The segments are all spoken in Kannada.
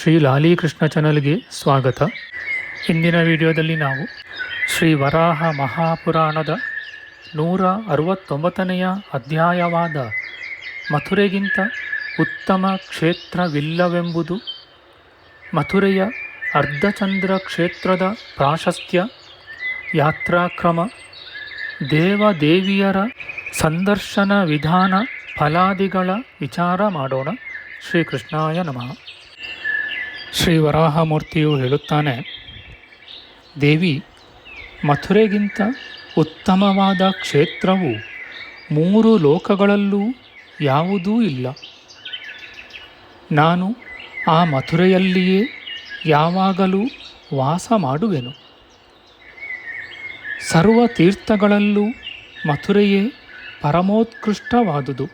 ಶ್ರೀ ಲಾಲೀಕೃಷ್ಣ ಚಾನಲ್ಗೆ ಸ್ವಾಗತ. ಇಂದಿನ ವಿಡಿಯೋದಲ್ಲಿ ನಾವು ಶ್ರೀ ವರಾಹ ಮಹಾಪುರಾಣದ ನೂರ ಅರವತ್ತೊಂಬತ್ತನೆಯ ಅಧ್ಯಾಯವಾದ ಮಥುರೆಗಿಂತ ಉತ್ತಮ ಕ್ಷೇತ್ರವಿಲ್ಲವೆಂಬುದು, ಮಥುರೆಯ ಅರ್ಧಚಂದ್ರ ಕ್ಷೇತ್ರದ ಪ್ರಾಶಸ್ತ್ಯ, ಯಾತ್ರಾಕ್ರಮ, ದೇವದೇವಿಯರ ಸಂದರ್ಶನ ವಿಧಾನ ಫಲಾದಿಗಳ ವಿಚಾರ ಮಾಡೋಣ. ಶ್ರೀಕೃಷ್ಣಾಯ ನಮಃ. ಶ್ರೀ ವರಾಹಮೂರ್ತಿಯು ಹೇಳುತ್ತಾನೆ, ದೇವಿ, ಮಥುರೆಗಿಂತ ಉತ್ತಮವಾದ ಕ್ಷೇತ್ರವು ಮೂರು ಲೋಕಗಳಲ್ಲೂ ಯಾವುದೂ ಇಲ್ಲ. ನಾನು ಆ ಮಥುರೆಯಲ್ಲಿಯೇ ಯಾವಾಗಲೂ ವಾಸ ಮಾಡುವೆನು. ಸರ್ವ ತೀರ್ಥಗಳಲ್ಲೂ ಮಥುರೆಯೇ ಪರಮೋತ್ಕೃಷ್ಟವಾದುದು.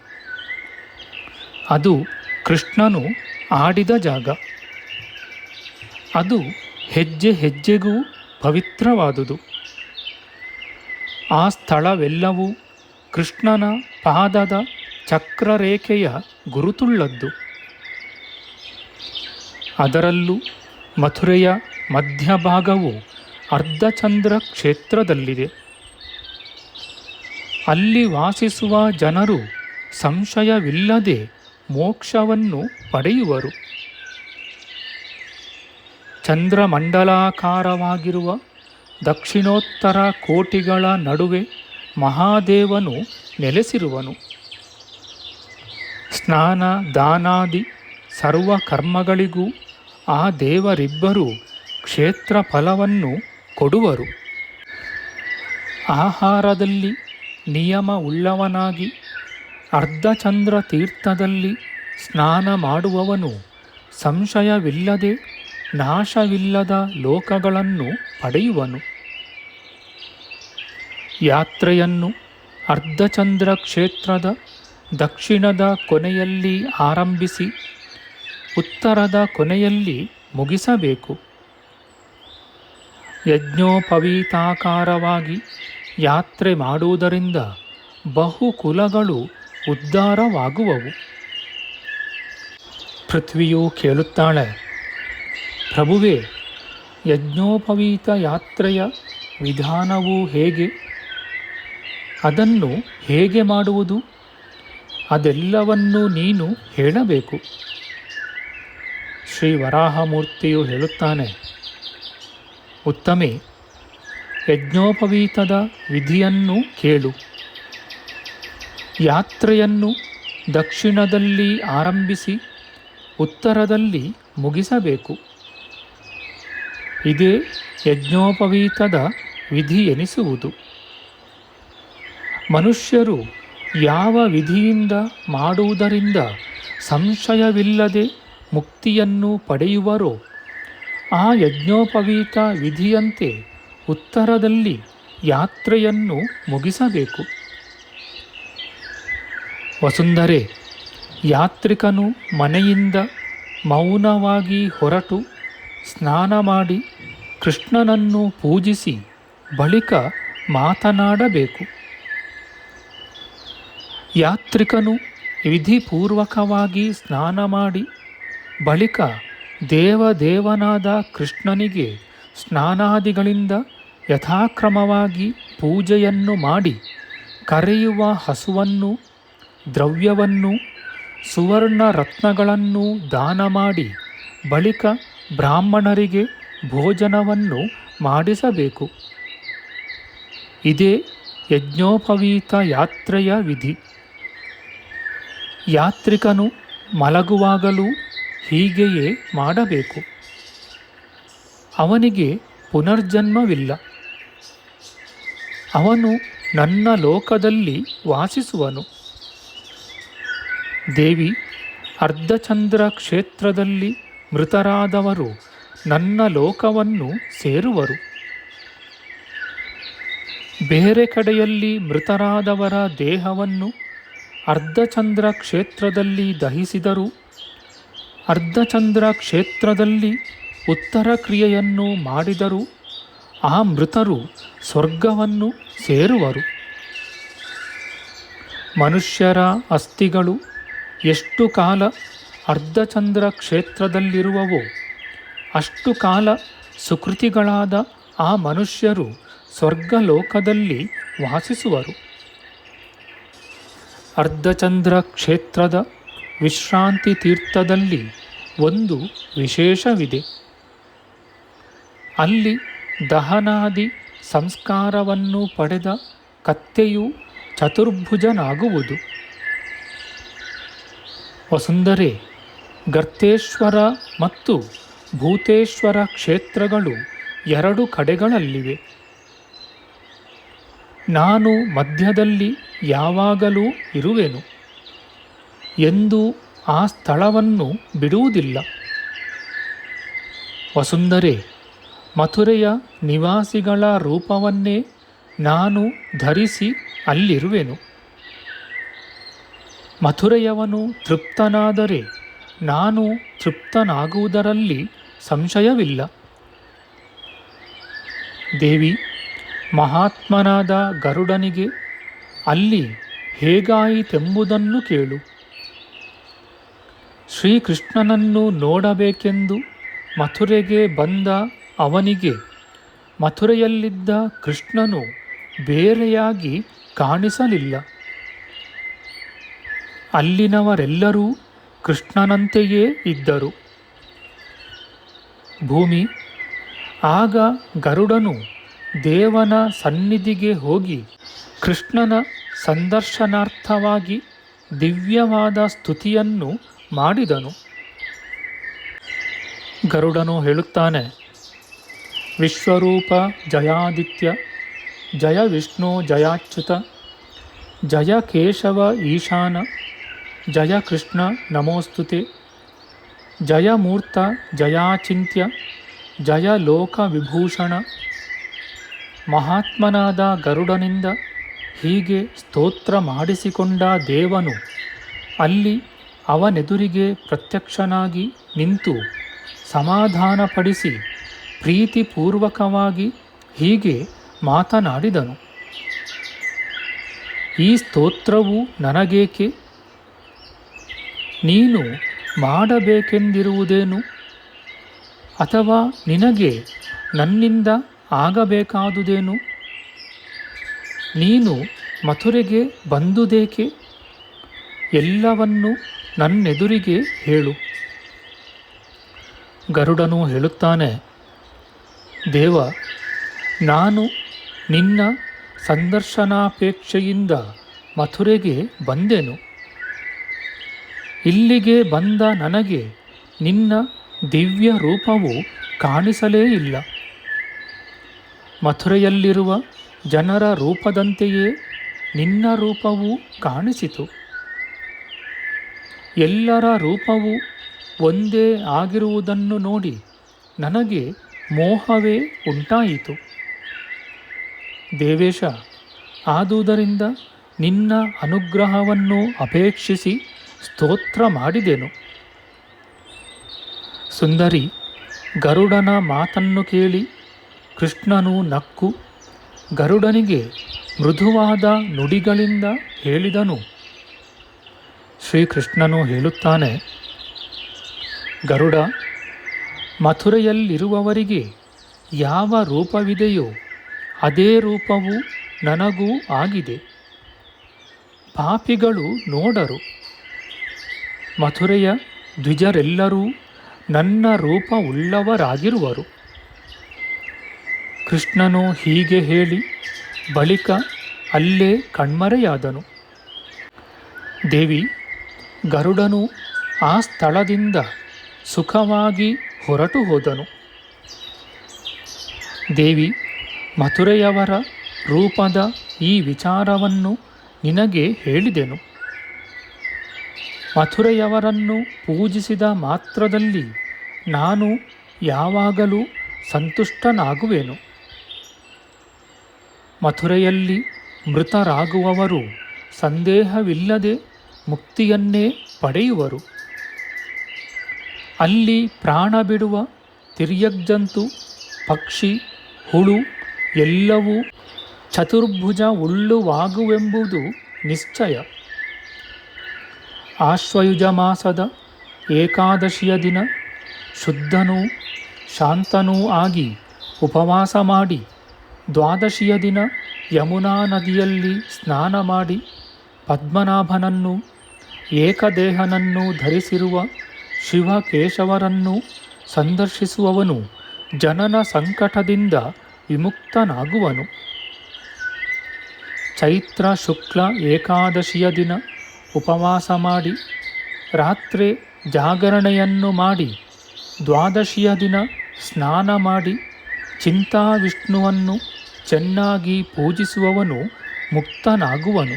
ಅದು ಕೃಷ್ಣನು ಆಡಿದ ಜಾಗ. ಅದು ಹೆಜ್ಜೆ ಹೆಜ್ಜೆಗೂ ಪವಿತ್ರವಾದುದು. ಆ ಸ್ಥಳವೆಲ್ಲವೂ ಕೃಷ್ಣನ ಪಾದದ ಚಕ್ರರೇಖೆಯ ಗುರುತುಳ್ಳದ್ದು. ಅದರಲ್ಲೂ ಮಥುರೆಯ ಮಧ್ಯಭಾಗವು ಅರ್ಧಚಂದ್ರ ಕ್ಷೇತ್ರದಲ್ಲಿದೆ. ಅಲ್ಲಿ ವಾಸಿಸುವ ಜನರು ಸಂಶಯವಿಲ್ಲದೆ ಮೋಕ್ಷವನ್ನು ಪಡೆಯುವರು. ಚಂದ್ರಮಂಡಲಾಕಾರವಾಗಿರುವ ದಕ್ಷಿಣೋತ್ತರ ಕೋಟಿಗಳ ನಡುವೆ ಮಹಾದೇವನು ನೆಲೆಸಿರುವನು. ಸ್ನಾನ, ದಾನಾದಿ, ಸರ್ವ ಕರ್ಮಗಳಿಗೂ ಆ ದೇವರಿಬ್ಬರು ಕ್ಷೇತ್ರ ಫಲವನ್ನು ಕೊಡುವರು. ಆಹಾರದಲ್ಲಿ ನಿಯಮ ಉಳ್ಳವನಾಗಿ ಅರ್ಧಚಂದ್ರ ತೀರ್ಥದಲ್ಲಿ ಸ್ನಾನ ಮಾಡುವವನು ಸಂಶಯವಿಲ್ಲದೆ ನಾಶವಿಲ್ಲದ ಲೋಕಗಳನ್ನು ಪಡೆಯುವನು. ಯಾತ್ರೆಯನ್ನು ಅರ್ಧಚಂದ್ರ ಕ್ಷೇತ್ರದ ದಕ್ಷಿಣದ ಕೊನೆಯಲ್ಲಿ ಆರಂಭಿಸಿ ಉತ್ತರದ ಕೊನೆಯಲ್ಲಿ ಮುಗಿಸಬೇಕು. ಯಜ್ಞೋಪವೀತಾಕಾರವಾಗಿ ಯಾತ್ರೆ ಮಾಡುವುದರಿಂದ ಬಹು ಕುಲಗಳು ಉದ್ಧಾರವಾಗುವವು. ಪೃಥ್ವಿಯು ಕೇಳುತ್ತಾಳೆ ಪ್ರಭುವೇ ಯಜ್ಞೋಪವೀತ ಯಾತ್ರೆಯ ವಿಧಾನವು ಹೇಗೆ? ಅದನ್ನು ಹೇಗೆ ಮಾಡುವುದು? ಅದೆಲ್ಲವನ್ನೂ ನೀನು ಹೇಳಬೇಕು. ಶ್ರೀ ವರಾಹಮೂರ್ತಿಯು ಹೇಳುತ್ತಾನೆ, ಉತ್ತಮೆ, ಯಜ್ಞೋಪವೀತದ ವಿಧಿಯನ್ನು ಕೇಳು. ಯಾತ್ರೆಯನ್ನು ದಕ್ಷಿಣದಲ್ಲಿ ಆರಂಭಿಸಿ, ಉತ್ತರದಲ್ಲಿ ಮುಗಿಸಬೇಕು. ಇದೇ ಯಜ್ಞೋಪವೀತದ ವಿಧಿ ಎನಿಸುವುದು ಮನುಷ್ಯರು ಯಾವ ವಿಧಿಯಿಂದ ಮಾಡುವುದರಿಂದ ಸಂಶಯವಿಲ್ಲದೆ ಮುಕ್ತಿಯನ್ನು ಪಡೆಯುವರೋ, ಆ ಯಜ್ಞೋಪವೀತ ವಿಧಿಯಂತೆ ಉತ್ತರದಲ್ಲಿ ಯಾತ್ರೆಯನ್ನು ಮುಗಿಸಬೇಕು. ವಸುಂಧರೆ, ಯಾತ್ರಿಕನು ಮನೆಯಿಂದ ಮೌನವಾಗಿ ಹೊರಟು ಸ್ನಾನ ಮಾಡಿ ಕೃಷ್ಣನನ್ನು ಪೂಜಿಸಿ ಬಳಿಕ ಮಾತನಾಡಬೇಕು. ಯಾತ್ರಿಕನು ವಿಧಿಪೂರ್ವಕವಾಗಿ ಸ್ನಾನ ಮಾಡಿ ಬಳಿಕ ದೇವದೇವನಾದ ಕೃಷ್ಣನಿಗೆ ಸ್ನಾನಾದಿಗಳಿಂದ ಯಥಾಕ್ರಮವಾಗಿ ಪೂಜೆಯನ್ನು ಮಾಡಿ ಕರೆಯುವ ಹಸುವನ್ನು ದ್ರವ್ಯವನ್ನು ಸುವರ್ಣ ರತ್ನಗಳನ್ನು ದಾನ ಮಾಡಿ ಬಳಿಕ ಬ್ರಾಹ್ಮಣರಿಗೆ ಭೋಜನವನ್ನು ಮಾಡಿಸಬೇಕು. ಇದೇ ಯಜ್ಞೋಪವೀತ ಯಾತ್ರೆಯ ವಿಧಿ. ಯಾತ್ರಿಕನು ಮಲಗುವಾಗಲೂ ಹೀಗೆಯೇ ಮಾಡಬೇಕು. ಅವನಿಗೆ ಪುನರ್ಜನ್ಮವಿಲ್ಲ. ಅವನು ನನ್ನ ಲೋಕದಲ್ಲಿ ವಾಸಿಸುವನು. ದೇವಿ ಅರ್ಧಚಂದ್ರ ಕ್ಷೇತ್ರದಲ್ಲಿ ಮೃತರಾದವರು ನನ್ನ ಲೋಕವನ್ನು ಸೇರುವರು. ಬೇರೆ ಕಡೆಯಲ್ಲಿ ಮೃತರಾದವರ ದೇಹವನ್ನು ಅರ್ಧಚಂದ್ರ ಕ್ಷೇತ್ರದಲ್ಲಿ ದಹಿಸಿದರು, ಅರ್ಧಚಂದ್ರ ಕ್ಷೇತ್ರದಲ್ಲಿ ಉತ್ತರ ಕ್ರಿಯೆಯನ್ನು ಮಾಡಿದರು, ಆ ಮೃತರು ಸ್ವರ್ಗವನ್ನು ಸೇರುವರು. ಮನುಷ್ಯರ ಅಸ್ಥಿಗಳು ಎಷ್ಟು ಕಾಲ ಅರ್ಧಚಂದ್ರ ಕ್ಷೇತ್ರದಲ್ಲಿರುವವೋ, ಅಷ್ಟು ಕಾಲ ಸುಕೃತಿಗಳಾದ ಆ ಮನುಷ್ಯರು ಸ್ವರ್ಗಲೋಕದಲ್ಲಿ ವಾಸಿಸುವರು. ಅರ್ಧಚಂದ್ರ ಕ್ಷೇತ್ರದ ವಿಶ್ರಾಂತಿ ತೀರ್ಥದಲ್ಲಿ ಒಂದು ವಿಶೇಷವಿದೆ. ಅಲ್ಲಿ ದಹನಾದಿ ಸಂಸ್ಕಾರವನ್ನು ಪಡೆದ ಕತ್ತೆಯು ಚತುರ್ಭುಜನಾಗುವುದು. ವಸುಂಧರೆ ಗರ್ತೇಶ್ವರ ಮತ್ತು ಭೂತೇಶ್ವರ ಕ್ಷೇತ್ರಗಳು ಎರಡು ಕಡೆಗಳಲ್ಲಿವೆ. ನಾನು ಮಧ್ಯದಲ್ಲಿ ಯಾವಾಗಲೂ ಇರುವೆನು ಎಂದು ಆ ಸ್ಥಳವನ್ನು ಬಿಡುವುದಿಲ್ಲ. ವಸುಂಧರೆ, ಮಥುರೆಯ ನಿವಾಸಿಗಳ ರೂಪವನ್ನೇ ನಾನು ಧರಿಸಿ ಅಲ್ಲಿರುವೆನು. ಮಥುರೆಯವನು ತೃಪ್ತನಾದರೆ ನಾನು ತೃಪ್ತನಾಗುವುದರಲ್ಲಿ ಸಂಶಯವಿಲ್ಲ. ದೇವಿ, ಮಹಾತ್ಮನಾದ ಗರುಡನಿಗೆ ಅಲ್ಲಿ ಹೇಗಾಯಿತೆಂಬುದನ್ನು ಕೇಳು. ಶ್ರೀಕೃಷ್ಣನನ್ನು ನೋಡಬೇಕೆಂದು ಮಥುರೆಗೆ ಬಂದ ಅವನಿಗೆ ಮಥುರೆಯಲ್ಲಿದ್ದ ಕೃಷ್ಣನು ಬೇರೆಯಾಗಿ ಕಾಣಿಸಲಿಲ್ಲ. ಅಲ್ಲಿನವರೆಲ್ಲರೂ ಕೃಷ್ಣನಂತೆಯೇ ಇದ್ದರು. ಭೂಮಿ, ಆಗ ಗರುಡನು ದೇವನ ಸನ್ನಿಧಿಗೆ ಹೋಗಿ ಕೃಷ್ಣನ ಸಂದರ್ಶನಾರ್ಥವಾಗಿ ದಿವ್ಯವಾದ ಸ್ತುತಿಯನ್ನು ಮಾಡಿದನು. ಗರುಡನು ಹೇಳುತ್ತಾನೆ, ವಿಶ್ವರೂಪ ಜಯಾದಿತ್ಯ, ಜಯ ವಿಷ್ಣು ಜಯಾಚ್ಯುತ, ಜಯ ಕೇಶವ ಈಶಾನ ಜಯ ಕೃಷ್ಣ ನಮೋಸ್ತುತೆ. ಜಯ ಮೂರ್ತ ಜಯಾಚಿಂತ್ಯ, ಜಯ ಲೋಕ ವಿಭೂಷಣ. ಮಹಾತ್ಮನಾದ ಗರುಡನಿಂದ ಹೀಗೆ ಸ್ತೋತ್ರ ಮಾಡಿಸಿಕೊಂಡ ದೇವನು ಅಲ್ಲಿ ಅವನೆದುರಿಗೆ ಪ್ರತ್ಯಕ್ಷನಾಗಿ ನಿಂತು ಸಮಾಧಾನಪಡಿಸಿ ಪ್ರೀತಿಪೂರ್ವಕವಾಗಿ ಹೀಗೆ ಮಾತನಾಡಿದನು. ಈ ಸ್ತೋತ್ರವು ನನಗೇಕೆ ನೀನು ಮಾಡಬೇಕೆಂದಿರುವುದೇನು? ಅಥವಾ ನಿನಗೆ ನನ್ನಿಂದ ಆಗಬೇಕಾದುದೇನು? ನೀನು ಮಥುರೆಗೆ ಬಂದುದೇಕೆ? ಎಲ್ಲವನ್ನು ನನ್ನೆದುರಿಗೆ ಹೇಳು. ಗರುಡನು ಹೇಳುತ್ತಾನೆ, ದೇವ, ನಾನು ನಿನ್ನ ಸಂದರ್ಶನಾಪೇಕ್ಷೆಯಿಂದ ಮಥುರೆಗೆ ಬಂದೆನು. ಇಲ್ಲಿಗೆ ಬಂದ ನನಗೆ ನಿನ್ನ ದಿವ್ಯ ರೂಪವು ಕಾಣಿಸಲೇ ಇಲ್ಲ. ಮಥುರೆಯಲ್ಲಿರುವ ಜನರ ರೂಪದಂತೆಯೇ ನಿನ್ನ ರೂಪವು ಕಾಣಿಸಿತು. ಎಲ್ಲರ ರೂಪವು ಒಂದೇ ಆಗಿರುವುದನ್ನು ನೋಡಿ ನನಗೆ ಮೋಹವೇ ಉಂಟಾಯಿತು. ದೇವೇಶ, ಆದುದರಿಂದ ನಿನ್ನ ಅನುಗ್ರಹವನ್ನು ಅಪೇಕ್ಷಿಸಿ ಸ್ತೋತ್ರ ಮಾಡಿದೆನು. ಸುಂದರಿ, ಗರುಡನ ಮಾತನ್ನು ಕೇಳಿ ಕೃಷ್ಣನು ನಕ್ಕು, ಗರುಡನಿಗೆ ಮೃದುವಾದ ನುಡಿಗಳಿಂದ ಹೇಳಿದನು. ಶ್ರೀಕೃಷ್ಣನು ಹೇಳುತ್ತಾನೆ, ಗರುಡ, ಮಥುರೆಯಲ್ಲಿರುವವರಿಗೆ ಯಾವ ರೂಪವಿದೆಯೋ ಅದೇ ರೂಪವು ನನಗೂ ಆಗಿದೆ. ಪಾಪಿಗಳು ನೋಡರು. ಮಥುರೆಯ ದ್ವಿಜರೆಲ್ಲರೂ ನನ್ನ ರೂಪ ಉಳ್ಳವರಾಗಿರುವರು. ಕೃಷ್ಣನು ಹೀಗೆ ಹೇಳಿ, ಬಳಿಕ ಅಲ್ಲೇ ಕಣ್ಮರೆಯಾದನು. ದೇವಿ, ಗರುಡನು ಆ ಸ್ಥಳದಿಂದ ಸುಖವಾಗಿ ಹೊರಟು ಹೋದನು. ದೇವಿ, ಮಥುರೆಯವರ ರೂಪದ ಈ ವಿಚಾರವನ್ನು ನಿನಗೆ ಹೇಳಿದೆನು. ಮಥುರೆಯವರನ್ನು ಪೂಜಿಸಿದ ಮಾತ್ರದಲ್ಲಿ ನಾನು ಯಾವಾಗಲೂ ಸಂತುಷ್ಟನಾಗುವೆನು. ಮಥುರೆಯಲ್ಲಿ ಮೃತರಾಗುವವರು ಸಂದೇಹವಿಲ್ಲದೆ ಮುಕ್ತಿಯನ್ನೇ ಪಡೆಯುವರು. ಅಲ್ಲಿ ಪ್ರಾಣ ಬಿಡುವ ತಿರ್ಯಗ್ಜಂತು, ಪಕ್ಷಿ, ಹುಳು ಎಲ್ಲವೂ ಚತುರ್ಭುಜ ಉಳ್ಳುವಾಗುವೆಂಬುದು ನಿಶ್ಚಯ. ಆಶ್ವಯುಜ ಮಾಸದ ಏಕಾದಶಿಯ ದಿನ ಶುದ್ಧನೂ ಶಾಂತನೂ ಆಗಿ ಉಪವಾಸ ಮಾಡಿ ದ್ವಾದಶಿಯ ದಿನ ಯಮುನಾ ನದಿಯಲ್ಲಿ ಸ್ನಾನ ಮಾಡಿ ಪದ್ಮನಾಭನನ್ನು, ಏಕದೇಹನನ್ನು ಧರಿಸಿರುವ ಶಿವಕೇಶವರನ್ನು ಸಂದರ್ಶಿಸುವವನು ಜನನ ಸಂಕಟದಿಂದ ವಿಮುಕ್ತನಾಗುವನು. ಚೈತ್ರ ಶುಕ್ಲ ಏಕಾದಶಿಯ ದಿನ ಉಪವಾಸ ಮಾಡಿ ರಾತ್ರಿ ಜಾಗರಣೆಯನ್ನು ಮಾಡಿ, ದ್ವಾದಶಿಯ ದಿನ ಸ್ನಾನ ಮಾಡಿ ಚಿಂತಾ ವಿಷ್ಣುವನ್ನು ಚೆನ್ನಾಗಿ ಪೂಜಿಸುವವನು ಮುಕ್ತನಾಗುವನು.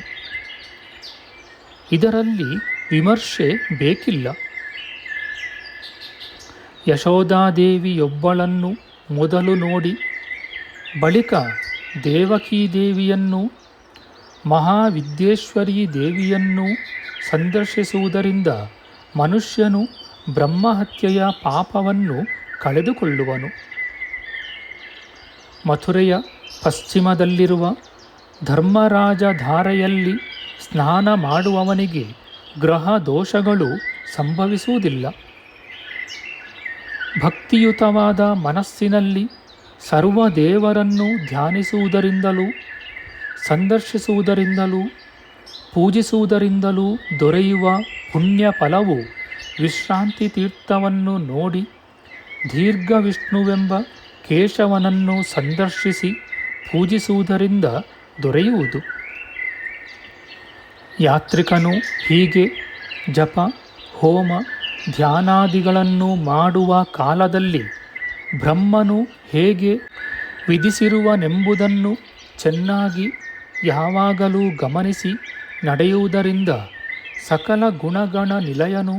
ಇದರಲ್ಲಿ ವಿಮರ್ಶೆ ಬೇಕಿಲ್ಲ. ಯಶೋಧಾದೇವಿಯೊಬ್ಬಳನ್ನು ಮೊದಲು ನೋಡಿ, ಬಳಿಕ ದೇವಕೀ ದೇವಿಯನ್ನು ಮಹಾವಿದ್ಯೇಶ್ವರಿ ದೇವಿಯನ್ನು ಸಂದರ್ಶಿಸುವುದರಿಂದ ಮನುಷ್ಯನು ಬ್ರಹ್ಮಹತ್ಯೆಯ ಪಾಪವನ್ನು ಕಳೆದುಕೊಳ್ಳುವನು. ಮಥುರೆಯ ಪಶ್ಚಿಮದಲ್ಲಿರುವ ಧರ್ಮರಾಜಧಾರೆಯಲ್ಲಿ ಸ್ನಾನ ಮಾಡುವವನಿಗೆ ಗ್ರಹ ದೋಷಗಳು ಸಂಭವಿಸುವುದಿಲ್ಲ. ಭಕ್ತಿಯುತವಾದ ಮನಸ್ಸಿನಲ್ಲಿ ಸರ್ವ ದೇವರನ್ನು ಧ್ಯಾನಿಸುವುದರಿಂದಲೂ ಸಂದರ್ಶಿಸುವುದರಿಂದಲೂ, ಪೂಜಿಸುವುದರಿಂದಲೂ ದೊರೆಯುವ ಪುಣ್ಯ ಫಲವು ವಿಶ್ರಾಂತಿ ತೀರ್ಥವನ್ನು ನೋಡಿ ದೀರ್ಘ ವಿಷ್ಣುವೆಂಬ ಕೇಶವನನ್ನು ಸಂದರ್ಶಿಸಿ ಪೂಜಿಸುವುದರಿಂದ ದೊರೆಯುವುದು. ಯಾತ್ರಿಕನು ಹೀಗೆ ಜಪ, ಹೋಮ, ಧ್ಯಾನಾದಿಗಳನ್ನು ಮಾಡುವ ಕಾಲದಲ್ಲಿ ಬ್ರಹ್ಮನು ಹೇಗೆ ವಿಧಿಸಿರುವನೆಂಬುದನ್ನು ಚೆನ್ನಾಗಿ ಯಾವಾಗಲೂ ಗಮನಿಸಿ ನಡೆಯುವುದರಿಂದ ಸಕಲ ಗುಣಗಣ ನಿಲಯನು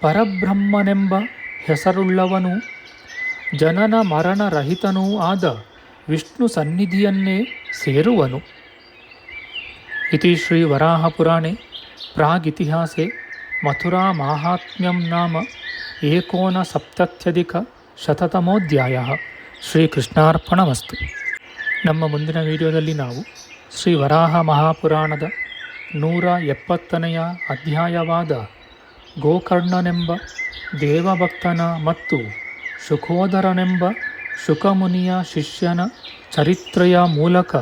ಪರಬ್ರಹ್ಮನೆಂಬ ಹೆಸರುಳ್ಳವನು. ಜನನ ಮರಣ ಮರಣರಹಿತನೂ ಆದ ವಿಷ್ಣು ಸನ್ನಿಧಿಯನ್ನೇ ಸೇರುವನು. ಇತಿ ಶ್ರೀ ವರಾಹಪುರಾಣೆ ಪ್ರಾಗಿತಿಹಾಸೆ ಮಥುರಾ ಮಾಹಾತ್ಮ್ಯಂ ನಾಮ, ಏಕೋನ ಸಪ್ತತ್ಯಧಿಕ ಶತತಮೋಧ್ಯಾಯ. ಶ್ರೀಕೃಷ್ಣಾರ್ಪಣಮಸ್ತು. ನಮ್ಮ ಮುಂದಿನ ವಿಡಿಯೋದಲ್ಲಿ ನಾವು ಶ್ರೀ ವರಾಹ ಮಹಾಪುರಾಣದ ನೂರ ಎಪ್ಪತ್ತನೆಯ ಅಧ್ಯಾಯವಾದ ಗೋಕರ್ಣನೆಂಬ ದೇವಭಕ್ತನ ಮತ್ತು ಶುಕೋದರನೆಂಬ ಶುಕಮುನಿಯ ಶಿಷ್ಯನ ಚರಿತ್ರೆಯ ಮೂಲಕ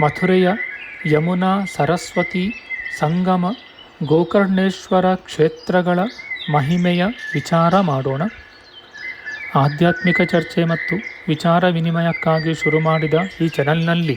ಮಥುರೆಯ ಯಮುನಾ ಸರಸ್ವತಿ ಸಂಗಮ ಗೋಕರ್ಣೇಶ್ವರ ಕ್ಷೇತ್ರಗಳ ಮಹಿಮೆಯ ವಿಚಾರ ಮಾಡೋಣ. ಆಧ್ಯಾತ್ಮಿಕ ಚರ್ಚೆ ಮತ್ತು ವಿಚಾರ ವಿನಿಮಯಕ್ಕಾಗಿ ಶುರು ಮಾಡಿದ ಈ ಚಾನಲ್ನಲ್ಲಿ